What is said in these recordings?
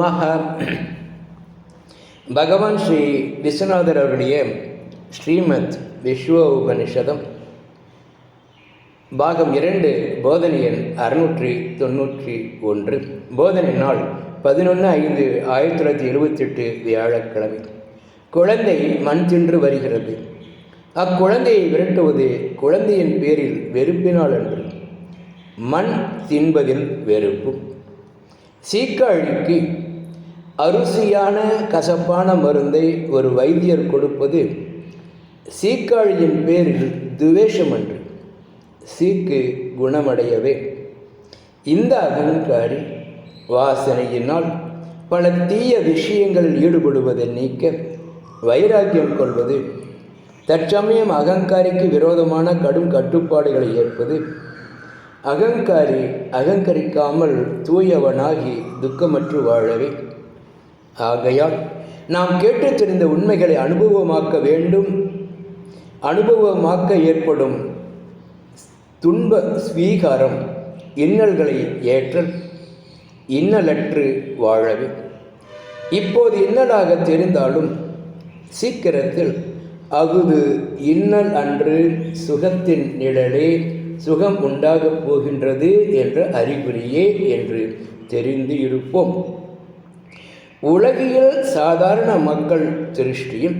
ஆக பகவான் ஸ்ரீ விஸ்வநாதர் அவருடைய ஸ்ரீமத் விஸ்வ உபனிஷதம் பாகம் இரண்டு போதனை எண் அறுநூற்றி தொண்ணூற்றி ஒன்று. போதனை நாள் பதினொன்று ஐந்து ஆயிரத்தி தொள்ளாயிரத்தி எழுபத்தெட்டு வியாழக்கிழமை. குழந்தை மண் தின்று வருகிறது. அக்குழந்தையை விரட்டுவது குழந்தையின் பேரில் வெறுப்பினால் அன்று. மண் தின்பதில் வெறுப்பும். சீக்காழிக்கு. அருசியான கசப்பான மருந்தை ஒரு வைத்தியர் கொடுப்பது சீக்காழியின் பேரில் துவேஷம் அன்று சீக்கு குணமடையவே. இந்த அகங்காரி வாசனையினால் பல தீய விஷயங்கள் ஈடுபடுவதை நீக்க வைராக்கியம் கொள்வது தற்சமயம் அகங்காரிக்கு விரோதமான கடும் கட்டுப்பாடுகளை ஏற்பது அகங்காரி அகங்கரிக்காமல் தூயவனாகி துக்கமற்று வாழவே. ஆகையால் நாம் கேட்டு தெரிந்த உண்மைகளை அனுபவமாக்க வேண்டும். அனுபவமாக்க ஏற்படும் துன்ப ஸ்வீகாரம் இன்னல்களை ஏற்றல் இன்னலற்று வாழவே. இப்போது இன்னலாக தெரிந்தாலும் சீக்கிரத்தில் அகுது இன்னல் அன்று சுகத்தின் நிழலே சுகம் உண்டாகப் போகின்றது என்ற அறிகுறியே என்று தெரிந்து இருப்போம் உலகியல் சாதாரண மக்கள் திருஷ்டியில்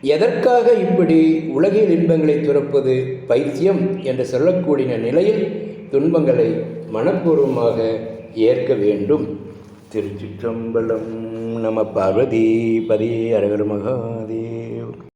எதற்காக இப்படி உலகில் இன்பங்களை துறப்பது பைத்தியம் என்று சொல்லக்கூடிய நிலையில் துன்பங்களை மனப்பூர்வமாக ஏற்க வேண்டும். திருச்சிற்றம்பலம் நம பார்வதி பதி அரகர் மகாதேவ்